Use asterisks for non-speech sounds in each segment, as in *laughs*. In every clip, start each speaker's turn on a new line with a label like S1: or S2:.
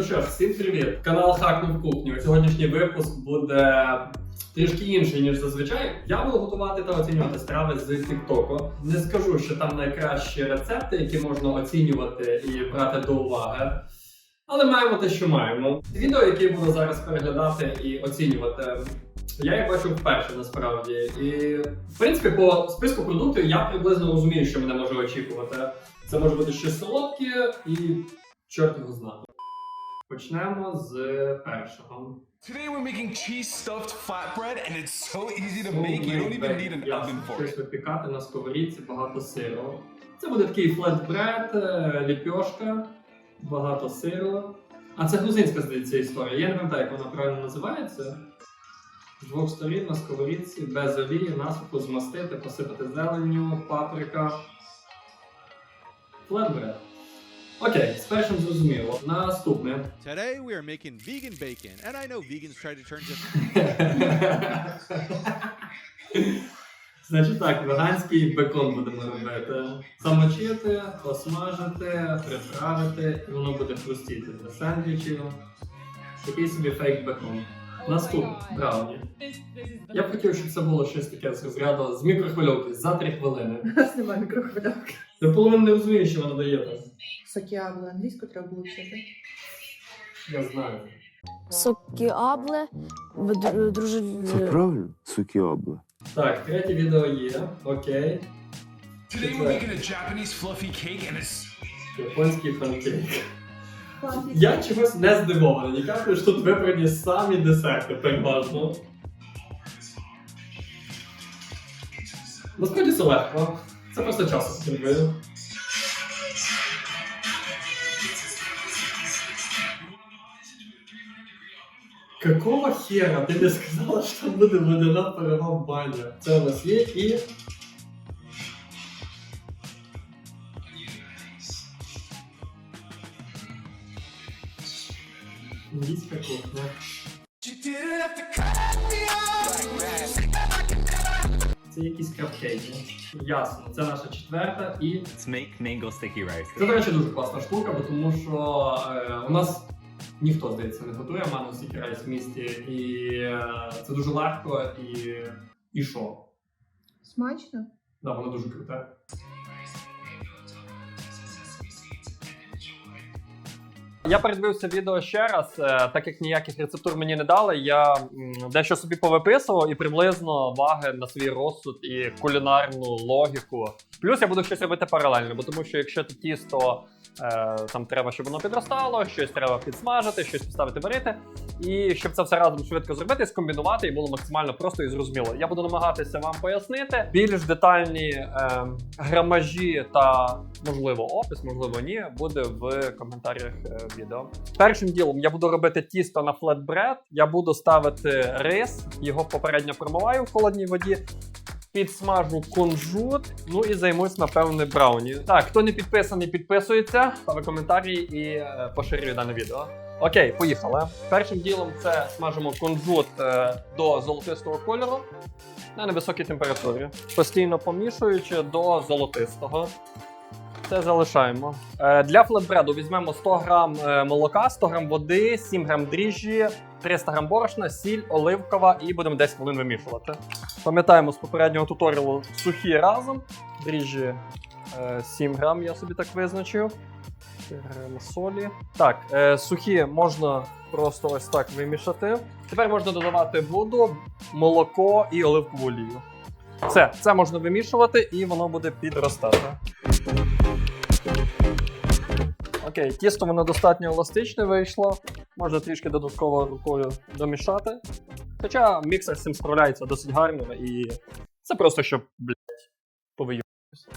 S1: Ну що ж, всім привіт! Канал Хакнув кухню. Сьогоднішній випуск буде трішки інший, ніж зазвичай. Я буду готувати та оцінювати страви з Тіктоку. Не скажу, що там найкращі рецепти, які можна оцінювати і брати до уваги. Але маємо те, що маємо. Відео, яке я буду зараз переглядати і оцінювати, я їх бачу вперше насправді. І в принципі, по списку продуктів я приблизно розумію, що мене може очікувати. Це може бути щось солодке і чорт його знає. Почнемо з першого.
S2: Today we're making cheese stuffed flatbread and it's so easy to make you don't even need an oven for
S1: Щось
S2: it.
S1: випікати на сковорідці, багато сиру. Це буде такий флетбред, ліпьошка, багато сиру. А це грузинська, здається, історія. Я не пам'ятаю, як вона правильно називається. З двох сторін на сковорідці, без олії, насухо змастити, посипати зеленню, паприка. Флетбред. Окей, з першим зрозуміло. Наступне.
S3: Today we are making vegan bacon, and I know vegans try to turn just *laughs*
S1: Значить так, веганський бекон будемо робити. Замочити, посмажити, приправити, і воно буде хрустіти для сендвічів. Такий собі фейк бекон. Наступне брауні. Я б хотів, щоб це було щось таке з розряду з мікрохвильовки за 3 хвилини.
S4: У нас немає мікрохвильовки.
S1: Я половину не розумію, що воно дає там.
S4: Сокіабло англійську треба було вчити.
S1: Я знаю.
S5: Сокіабле, друже.
S6: Це правильно? Сукіобла.
S1: Так, третє відео є. Окей.
S2: Today we're making a Japanese fluffy cake and it's
S1: Японський панкейк. Я чогось не здивований. Ніяк, що тут вибрані самі десерти переважно. Насправді це легко. Це просто часу потребує. Какого хера? Ти не сказала, там буде водяна парова баня. Це у нас є і. Індійська кухня. Це якісь капкейки. Ясно, це наша четверта і
S7: Let's make mango sticky rice.
S1: це, до речі, дуже класна штука, бо тому що е, у нас ніхто, здається, не готує ману стільки райс в місті, і е, це дуже легко і. І що?
S4: Смачно?
S1: Да, воно дуже круте. Я передивився відео ще раз, е, так як ніяких рецептур мені не дали, я дещо собі повиписував і приблизно ваги на свій розсуд і кулінарну логіку. Плюс я буду щось робити паралельно, бо тому що якщо ти тісто там треба, щоб воно підростало, щось треба підсмажити, щось поставити варити. І щоб це все разом швидко зробити, скомбінувати і було максимально просто і зрозуміло. Я буду намагатися вам пояснити більш детальні е, грамажі та можливо опис, можливо, ні, буде в коментарях е, відео. Першим ділом я буду робити тісто на флетбред. Я буду ставити рис, його попередньо промиваю в холодній воді. Підсмажу кунжут, ну і займусь, напевне, брауні. Так, хто не підписаний, підписується, ставить коментарі і е, поширює дане відео. Окей, поїхали. Першим ділом це смажимо кунжут е, до золотистого кольору на невисокій температурі, постійно помішуючи до золотистого. Це залишаємо. Е, для флетбреду візьмемо 100 грам е, молока, 100 грам води, 7 грам дріжджі, 300 грам борошна, сіль, оливкова і будемо 10 хвилин вимішувати. Пам'ятаємо з попереднього туторіалу сухі разом. Дріжджі е, 7 грам, я собі так визначив. 4 грами солі. Так, е, сухі можна просто ось так вимішати. Тепер можна додавати воду, молоко і оливкову олію. Все, це можна вимішувати і воно буде підростати. Окей, тісто воно достатньо еластичне вийшло. Можна трішки додатково рукою домішати. Хоча міксер з цим справляється досить гарно і це просто щоб, блять, повиюватися.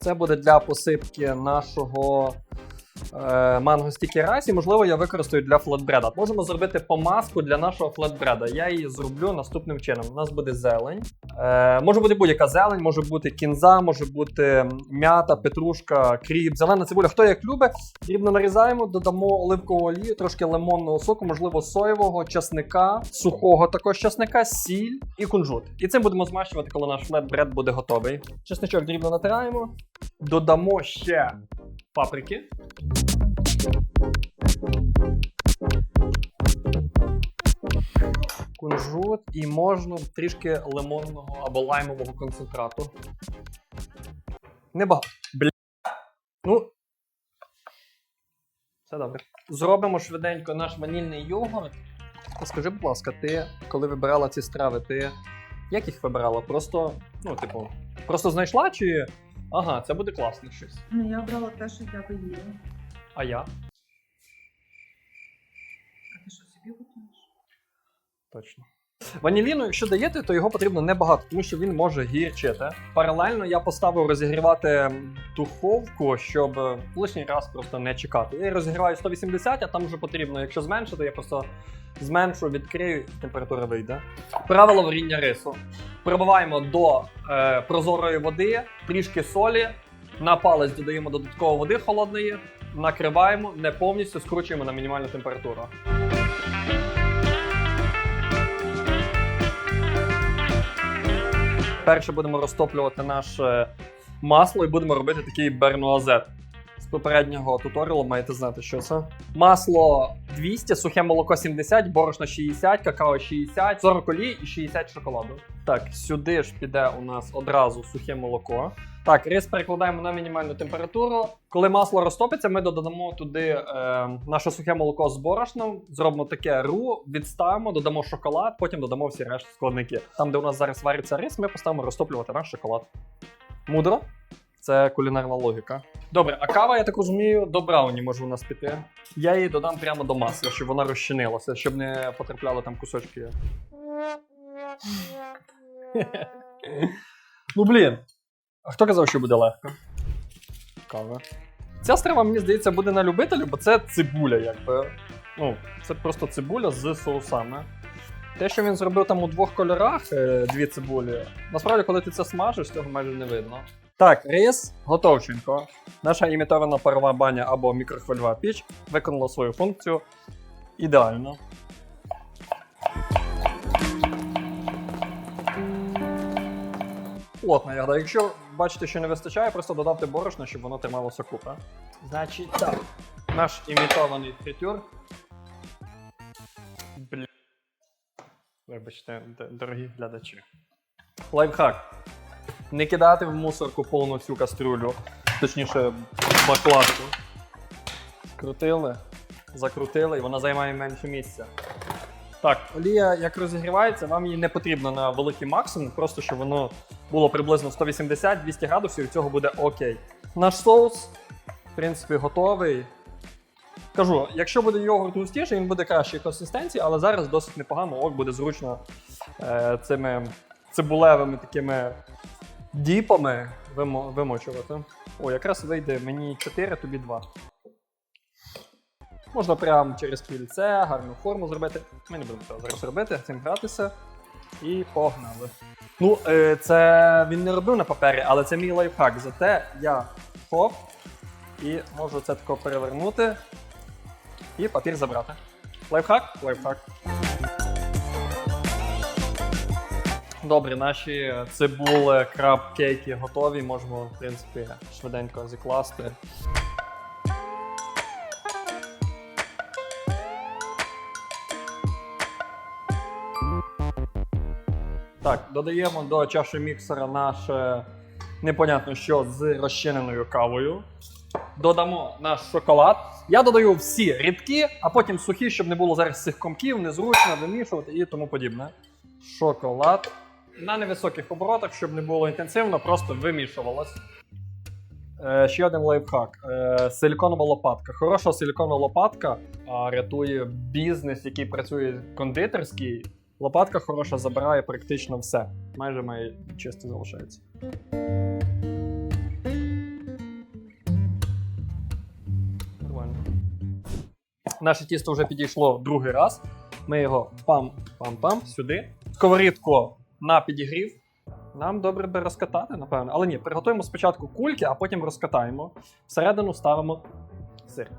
S1: Це буде для посипки нашого манго стікі райс, і можливо я використаю для флетбреда. Можемо зробити помазку для нашого флетбреда. Я її зроблю наступним чином. У нас буде зелень. Е, може бути будь-яка зелень, може бути кінза, може бути м'ята, петрушка, кріп, зелена цибуля. Хто як любить, дрібно нарізаємо, додамо оливкову олію, трошки лимонного соку, можливо, соєвого, часника, сухого також часника, сіль і кунжут. І цим будемо змащувати, коли наш флетбред буде готовий. Чесничок дрібно натираємо, додамо ще паприки. Кунжут і можна трішки лимонного або лаймового концентрату. Небагато. Бля. Ну. Все добре. Зробимо швиденько наш ванільний йогурт. Скажи, будь ласка, ти, коли вибирала ці страви, ти як їх вибирала? Просто, ну, типу, просто знайшла чи. Ага, це буде класно щось.
S4: Ну, я обрала те, що я би їла.
S1: А я?
S4: А ти що собі готуєш?
S1: Точно. Ваніліну, якщо даєте, то його потрібно небагато, тому що він може гірчити. Паралельно я поставив розігрівати духовку, щоб е, лишній раз просто не чекати. Я розігріваю 180, а там вже потрібно, якщо зменшити, я просто зменшу, відкрию, і температура вийде. Правило варіння рису. Прибиваємо до е, прозорої води, трішки солі, на палець додаємо додатково води холодної, накриваємо, не повністю скручуємо на мінімальну температуру. Перше будемо розтоплювати наше масло і будемо робити такий бернуазет. Попереднього туторіалу маєте знати, що це. Масло 200, сухе молоко 70, борошно 60, какао 60, 40 олій і 60 шоколаду. Так, сюди ж піде у нас одразу сухе молоко. Так, рис перекладаємо на мінімальну температуру. Коли масло розтопиться, ми додамо туди е, наше сухе молоко з борошном, зробимо таке ру, відставимо, додамо шоколад, потім додамо всі решті складники. Там, де у нас зараз вариться рис, ми поставимо розтоплювати наш шоколад. Мудро? Це кулінарна логіка. Добре, а кава, я так розумію, до брауні може у нас піти. Я її додам прямо до масла, щоб вона розчинилася, щоб не потрапляли там кусочки. *laughs* ну блін. А хто казав, що буде легко? Кава. Ця страва, мені здається, буде на любителю, бо це цибуля, якби. Ну, це просто цибуля з соусами. Те, що він зробив там у двох кольорах, е, дві цибулі, насправді, коли ти це смажиш, цього майже не видно. Так, рис готовченько. Наша імітована парова баня або мікрохвильова піч виконала свою функцію ідеально. Плотна ягода. Якщо бачите, що не вистачає, просто додавте борошно, щоб воно трималося купи. Значить, так. Наш імітований фритюр. Бля. Вибачте, дорогі глядачі. Лайфхак. Не кидати в мусорку повну цю кастрюлю, точніше, бакладку. Скрутили, закрутили, і вона займає менше місця. Так, олія як розігрівається, вам її не потрібно на великий максимум, просто щоб воно було приблизно 180-200 градусів, і цього буде окей. Наш соус, в принципі, готовий. Кажу, якщо буде йогурт густіший, він буде кращої консистенції, але зараз досить непогано, ок, буде зручно е, цими цибулевими такими діпами вимо, вимочувати. О, якраз вийде мені 4, тобі 2. Можна прямо через кільце, гарну форму зробити. Ми не будемо цього зараз робити, цим гратися. І погнали. Ну, е, це він не робив на папері, але це мій лайфхак. Зате я хоп і можу це тако перевернути і папір забрати. Лайфхак? Лайфхак. Добре, наші цибули, краб, кейки готові. Можемо, в принципі, швиденько зікласти. Так, додаємо до чаші міксера наше непонятно що з розчиненою кавою. Додамо наш шоколад. Я додаю всі рідкі, а потім сухі, щоб не було зараз цих комків, незручно вимішувати і тому подібне. Шоколад. На невисоких оборотах, щоб не було інтенсивно, просто вимішувалось. Е, ще один лайфхак. Е, силіконова лопатка. Хороша силіконова лопатка а, рятує бізнес, який працює кондитерський. Лопатка хороша забирає практично все. Майже має чисто залишається. Нормально. Наше тісто вже підійшло другий раз. Ми його пам-пам-пам сюди. Сковорідку на підігрів. Нам добре би розкатати, напевно. Але ні, приготуємо спочатку кульки, а потім розкатаємо. Всередину ставимо сир.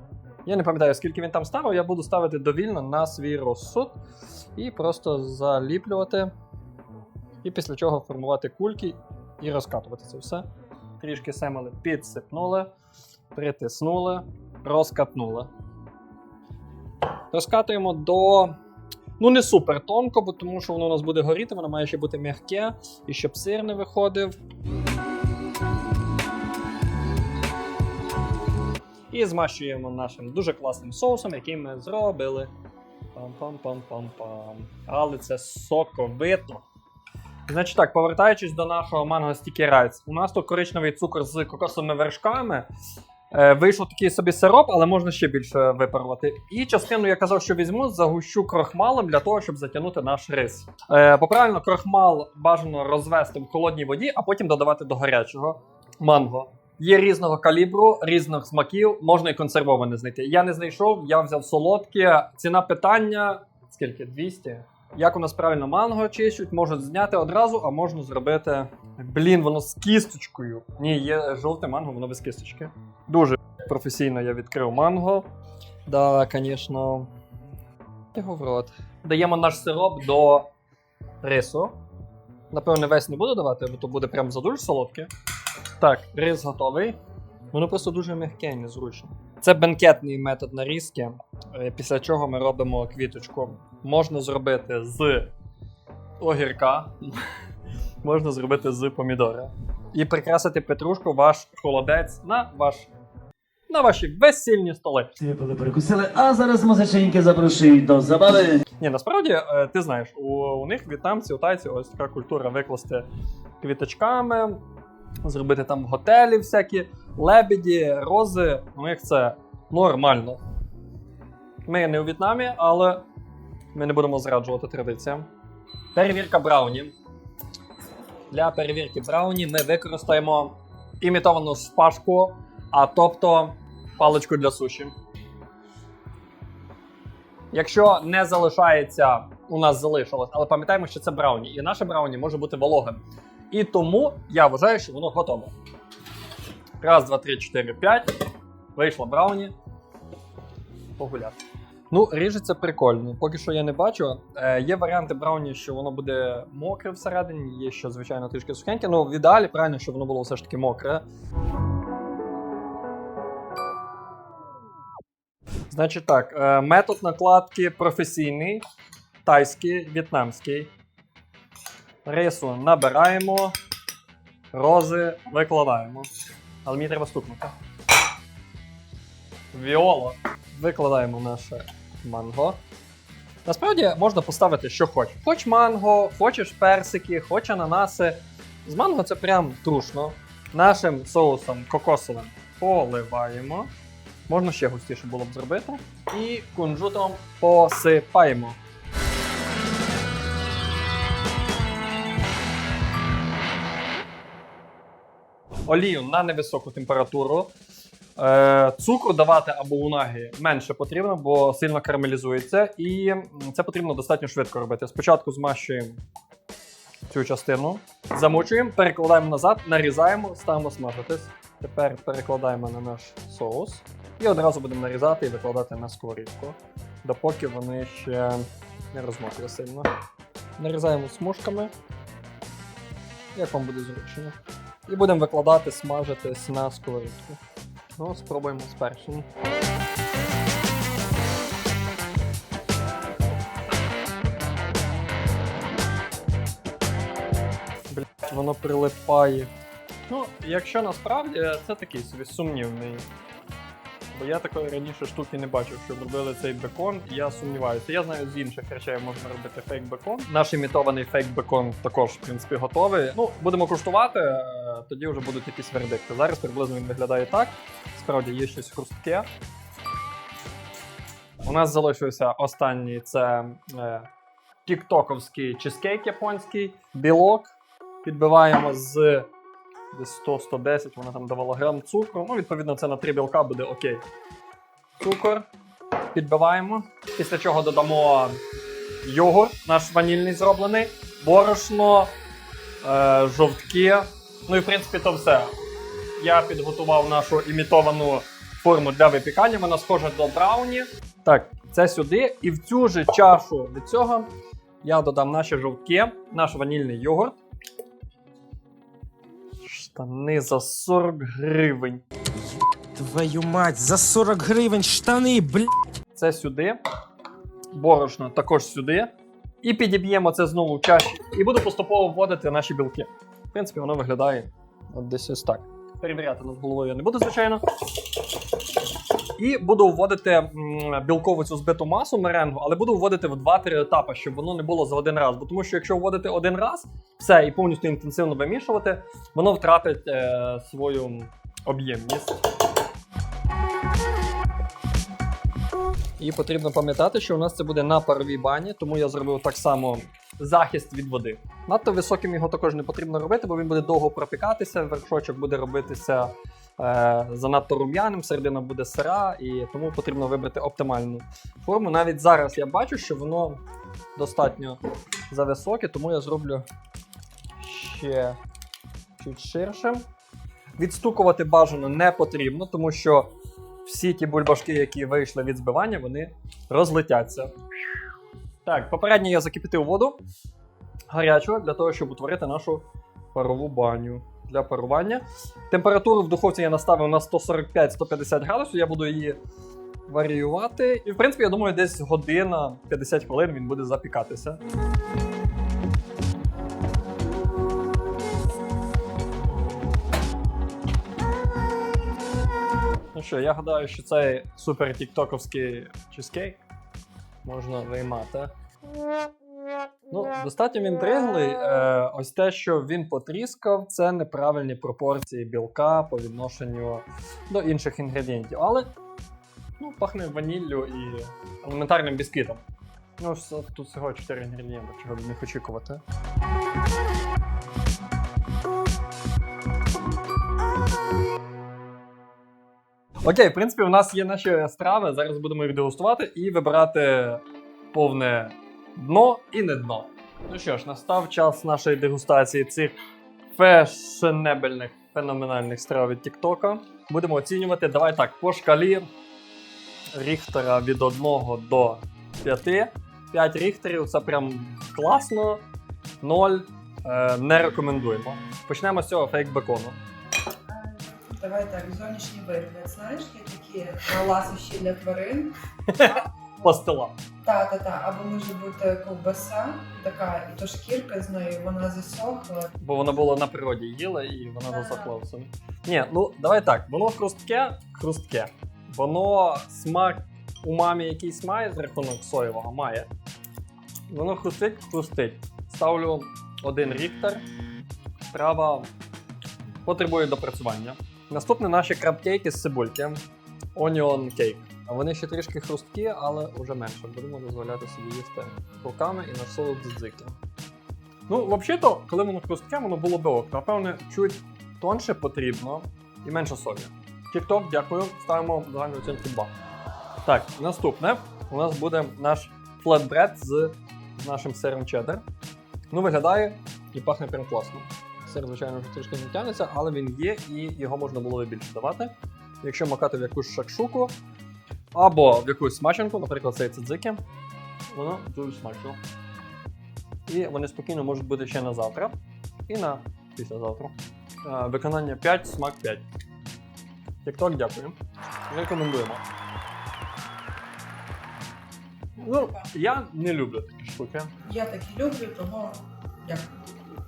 S1: Я не пам'ятаю, скільки він там ставив, я буду ставити довільно на свій розсуд і просто заліплювати. І після чого формувати кульки і розкатувати це все. Трішки семели підсипнули, притиснули, розкатнули. Розкатуємо до. Ну, не супер тонко, бо тому що воно у нас буде горіти, воно має ще бути м'яке, і щоб сир не виходив. І змащуємо нашим дуже класним соусом, який ми зробили. Пам-пам-пам-пам-пам. Але це соковито. Значить так, повертаючись до нашого манго райс. У нас тут коричневий цукор з кокосовими вершками. Е, вийшов такий собі сироп, але можна ще більше випарувати. І частину я казав, що візьму, загущу крохмалом для того, щоб затягнути наш рис. Е, поправильно, крохмал бажано розвести в холодній воді, а потім додавати до гарячого манго. Є різного калібру, різних смаків, можна і консервоване знайти. Я не знайшов, я взяв солодке. Ціна питання скільки? 200? Як у нас правильно манго чищуть, можуть зняти одразу, а можна зробити. Блін, воно з кісточкою. Ні, є жовте манго, воно без кісточки. Дуже професійно я відкрив манго. Да, звісно. Його в рот. Даємо наш сироп до рису. Напевно, весь не буду давати, бо то буде прям задуже солодке. Так, рис готовий. Воно просто дуже м'яке і незручно. Це бенкетний метод нарізки, е, після чого ми робимо квіточку. Можна зробити з огірка, *laughs* можна зробити з помідора. І прикрасити петрушку ваш холодець на ваш. На ваші весільні столи.
S8: Випили, перекусили, а зараз музиченьки запрошують до забави.
S1: Ні, насправді, е, ти знаєш, у, у них в'єтнамці, у тайців ось така культура викласти квіточками, зробити там готелі всякі, лебеді, рози. У них це нормально. Ми не у В'єтнамі, але ми не будемо зраджувати традиціям. Перевірка брауні. Для перевірки брауні ми використаємо імітовану шпажку, а тобто паличку для суші. Якщо не залишається, у нас залишилось, але пам'ятаємо, що це брауні, і наше брауні може бути вологим. І тому я вважаю, що воно готове. Раз, два, три, чотири, п'ять. Вийшло брауні. Погуляти. Ну, ріжеться прикольно. Поки що я не бачу. Е, є варіанти брауні, що воно буде мокре всередині, є що, звичайно, трішки сухеньке. Ну, в ідеалі правильно, щоб воно було все ж таки мокре. Значить так, е, метод накладки професійний, тайський, в'єтнамський. Рису набираємо, рози викладаємо. Але мені треба стукнути. Віоло. Викладаємо наше манго. Насправді можна поставити, що хоч. Хоч манго, хочеш персики, хоч ананаси. З манго це прям трушно. Нашим соусом кокосовим поливаємо. Можна ще густіше було б зробити. І кунжутом посипаємо. Олію на невисоку температуру. Е, цукру давати або унаги менше потрібно, бо сильно карамелізується. І це потрібно достатньо швидко робити. Спочатку змащуємо цю частину, замочуємо, перекладаємо назад, нарізаємо, ставимо смажитись. Тепер перекладаємо на наш соус і одразу будемо нарізати і викладати на сковорідку, допоки вони ще не розмокли сильно. Нарізаємо смужками, як вам буде зручно. І будемо викладати, смажитись на сковорідку. Ну, спробуємо з першим. Блять, воно прилипає. Ну, якщо насправді це такий собі сумнівний. Бо я такої раніше штуки не бачив, що робили цей бекон, і я сумніваюся. Я знаю, з інших речей можна робити фейк-бекон. Наш імітований фейк-бекон також, в принципі, готовий. Ну, будемо куштувати, е, тоді вже будуть якісь вердикти. Зараз приблизно він виглядає так. Справді є щось хрустке. У нас залишився останній це е, тіктоковський чизкейк японський, білок. Підбиваємо з десь 100-110, вона там давала грам цукру. Ну, відповідно, це на 3 білка буде окей. Цукор. Підбиваємо. Після чого додамо йогурт, наш ванільний зроблений, борошно, е, жовтки. Ну і в принципі то все. Я підготував нашу імітовану форму для випікання. Вона схожа до брауні. Так, це сюди. І в цю же чашу від цього я додам наші жовтки, наш ванільний йогурт. Штани за 40 гривень.
S9: Твою мать, за 40 гривень штани, блядь!
S1: Це сюди. борошно також сюди. І підіб'ємо це знову в чаші. І буду поступово вводити наші білки. В принципі, воно виглядає от десь ось так. Перевіряти над головою я не буду, звичайно. І буду вводити білкову цю збиту масу меренгу, але буду вводити в 2-3 етапи, щоб воно не було за один раз. Бо тому що якщо вводити один раз, все і повністю інтенсивно вимішувати, воно втратить е, свою об'ємність. І потрібно пам'ятати, що у нас це буде на паровій бані, тому я зробив так само захист від води. Надто високим його також не потрібно робити, бо він буде довго пропікатися, вершочок буде робитися занадто рум'яним, середина буде сира, і тому потрібно вибрати оптимальну форму. Навіть зараз я бачу, що воно достатньо зависоке, тому я зроблю ще чуть ширшим. Відстукувати бажано не потрібно, тому що всі ті бульбашки, які вийшли від збивання, вони розлетяться. Так, попередньо я закипятив воду гарячу для того, щоб утворити нашу парову баню для парування. Температуру в духовці я наставив на 145-150 градусів, я буду її варіювати. І, в принципі, я думаю, десь година 50 хвилин він буде запікатися. Ну що, я гадаю, що цей супер тіктоковський чизкейк можна виймати. Ну, достатньо він дриглий. Е, ось те, що він потріскав, це неправильні пропорції білка по відношенню до інших інгредієнтів. Але ну, пахне ваніллю і елементарним бісквітом. Ну, тут всього 4 інгредієнти, чого б міг очікувати. Окей, в принципі, у нас є наші страви. Зараз будемо їх дегустувати і вибирати повне дно і не дно. Ну що ж, настав час нашої дегустації цих фешенебельних, феноменальних страв від Тіктока. Будемо оцінювати. Давай так, по шкалі Ріхтера від 1 до 5. 5 ріхтерів це прям класно. 0 е, не рекомендуємо. Почнемо з цього фейк бекону.
S4: Е, Давай так, зовнішній вигляд. Знаєш, є такі ласощі для тварин. *laughs*
S1: Пастила.
S4: Та, та, та. Або може бути ковбаса, така, і то шкірка з нею, вона засохла.
S1: Бо воно було на природі їла і воно
S4: Ага.
S1: засохла все. Ні, ну давай так, воно хрустке, хрустке. Воно смак умамі якийсь має з рахунок соєвого має. Воно хрустить, хрустить. Ставлю один ріхтер. Трава потребує допрацювання. Наступне наші крабкейки з цибульки. Onion cake. Вони ще трішки хрусткі, але вже менше. Будемо дозволяти собі їсти руками і на солод дзики. Ну, взагалі-то, коли воно хрустке, воно було би ок. Напевне, чуть тонше потрібно і менше солі. TikTok, дякую. Ставимо загальну оцінку 2. Так, наступне у нас буде наш флетбред з, з нашим сиром чеддер. Ну, виглядає і пахне прям класно. Сир, звичайно, вже трішки не тягнеться, але він є і його можна було би більше давати. Якщо макати в якусь шакшуку або в якусь смаченку, наприклад, цей цидзики, воно дуже смачно. І вони спокійно можуть бути ще на завтра і на післязавтра. Е, Виконання 5, смак 5. TikTok, дякую. Рекомендуємо. Ну, я не люблю такі штуки.
S4: Я такі люблю, тому дякую.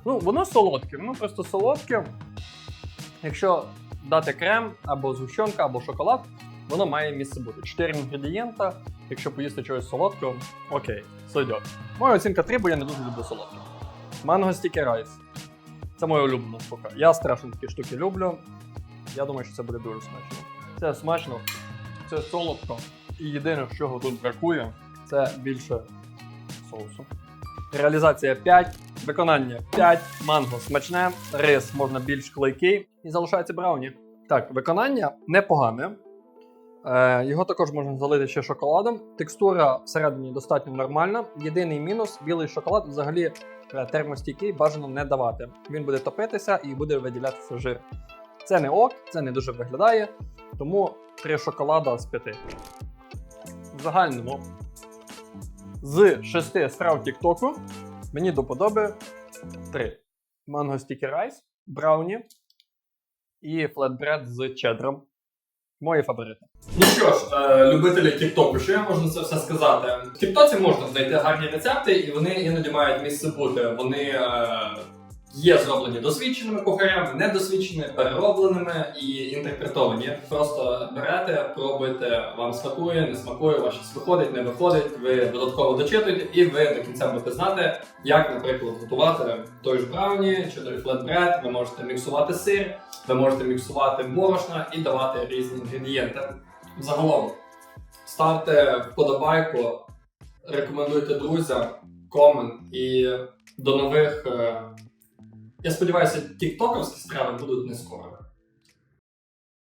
S1: Ну, воно солодке, воно просто солодке. Якщо дати крем або згущенка, або шоколад, воно має місце бути. Чотири інгредієнта. Якщо поїсти чогось солодкого, окей, сойдет. Моя оцінка 3, бо я не дуже люблю солодке. Манго стікі райс. Це моя улюблена штука. Я страшно такі штуки люблю. Я думаю, що це буде дуже смачно. Це смачно, це солодко. І єдине, чого тут бракує, це більше соусу. Реалізація 5, виконання 5, манго смачне, рис можна більш клейкий і залишається брауні. Так, виконання непогане. Е, його також можна залити ще шоколадом. Текстура всередині достатньо нормальна. Єдиний мінус білий шоколад взагалі е, термостійкий бажано не давати. Він буде топитися і буде виділятися жир. Це не ок, це не дуже виглядає, тому 3 шоколада з 5. В загальному з шести страв Тіктоку мені до подоби три: манго стікі райс, брауні і флетбред з чедром. Мої фаворити. Ну що ж, е, любителі Тіктоку, що я можу це все сказати? В Тіктоці можна знайти гарні рецепти, і вони іноді мають місце бути. Вони е, є зроблені досвідченими кухарями, недосвідченими, переробленими і інтерпретовані. Просто берете, пробуйте, вам смакує, не смакує, щось виходить, не виходить. Ви додатково дочитуєте, і ви до кінця будете знати, як, наприклад, готувати той ж брауні чи той флетбред. Ви можете міксувати сир, ви можете міксувати борошна і давати різні інгредієнти. Загалом ставте вподобайку, рекомендуйте друзям, комент і до нових. Я сподіваюся, тіктоковські страви будуть не скоро.